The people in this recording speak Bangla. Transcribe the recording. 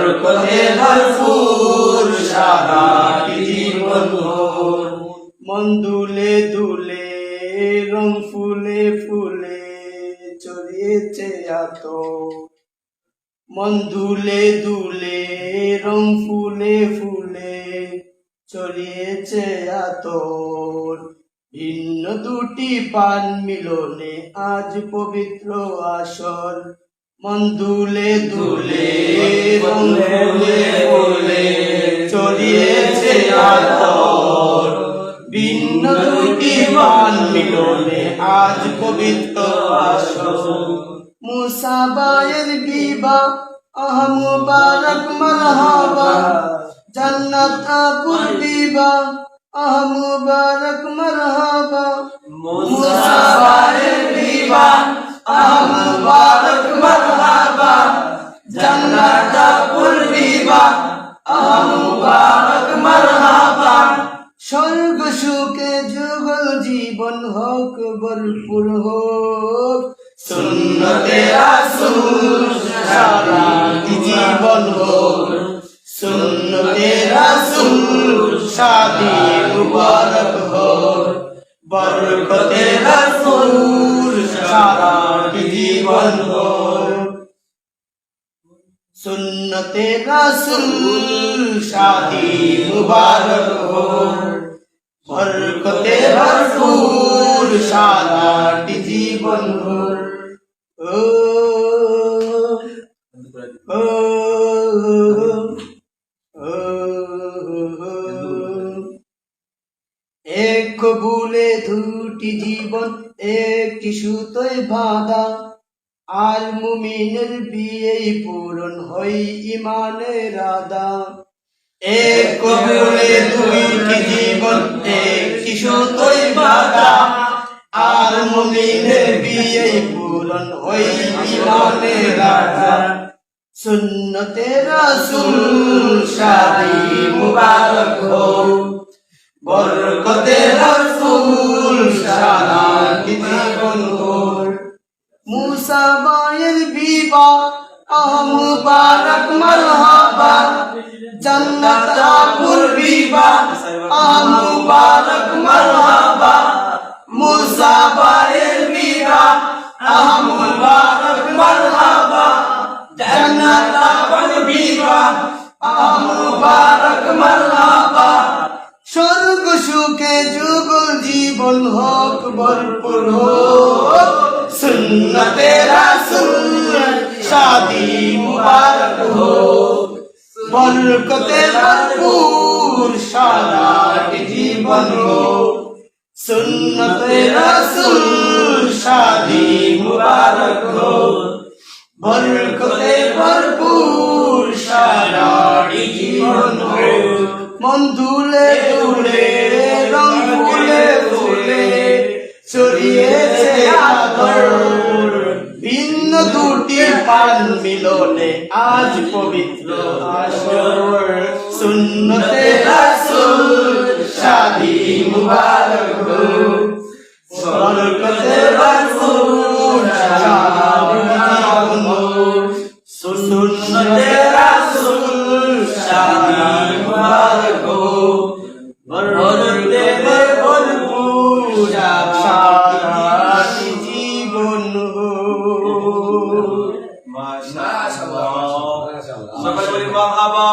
বরকতে ভরপুর মন দুলে রং ফুলে ফুলে চড়িয়েছে এত মন দুলে রং ফুলে ফুলে চড়িয়েছে এত ভিন্ন দুটি পান মিলনে আজ পবিত্র আসর। মন দুলে দুলে রং ফুলে ফুলে চড়িয়েছে আতর ভিন্ন দুটি মান মিলনে আজ পবিত্র আসর। মুসাবায়ের বিবা আহ মুবারক মারহাবা। জান্নাত আপুর বিবা আহ মুবারক মারহাবা মুসাফায়ের বিবাহ আহ মুবারক জান্নাতুল বিবাহ আহ মুবারক, মারহাবা। স্বর্গ সুখে যুগল জীবন হোক, ভরপুর হোক। সুন্নতে রাসূল সারাটি জীবন হোক। সুন্নতে রাসূল শাদি মুবারক হোক। বরকতে রাসূল সারাটি জীবন হোক। সুন্নতে রাসূল শাদি মুবারক হোক বরকতে ভরপুর সারাটি জীবন ও ও ও। এক কবুলে দুটি জীবন, একটি সুতোয় বাঁধা। আল মুমিনের বিয়ে পূরণ হই ইমানের আদা। এক কবুলে দুইটি জীবন একটি সুতোয় বাঁধা আর মুমিনের বিয়ে পূরণ হই ইমানের আদা। সুন্নতে রাসূল শাদি মুবারক হো বরকতে মুসা বায়ের বিবাহ আহ মুবারক মারহাবা জান্নাত আপুর বিবাহ আহ মুবারক মারহাবা মুসা বায়ের বিবাহ আহ মুবারক মারহাবা জান্নাত আপুর বিবাহ আহ মুবারক মারহাবা স্বর্গ সুখে যুগল জীবন হোক ভরপুর হোক সুন্নতে রাসূল, শাদি মুবারক হোক। বরকতে ভরপুর সারাটি জীবন হোক। সুন্নতে রাসূল, শাদি মুবারক হোক। বরকতে ভরপুর সারাটি জীবন হোক। মন দুলে দুলে রং ফুলে ফুলে, ছড়িয়েছে আদর ভিন্ন দুটি পান মিলনে আজ পবিত্র আসর। সুন্নতে রাসূল শাদি মুবারক। সকলে বলি মাহাবা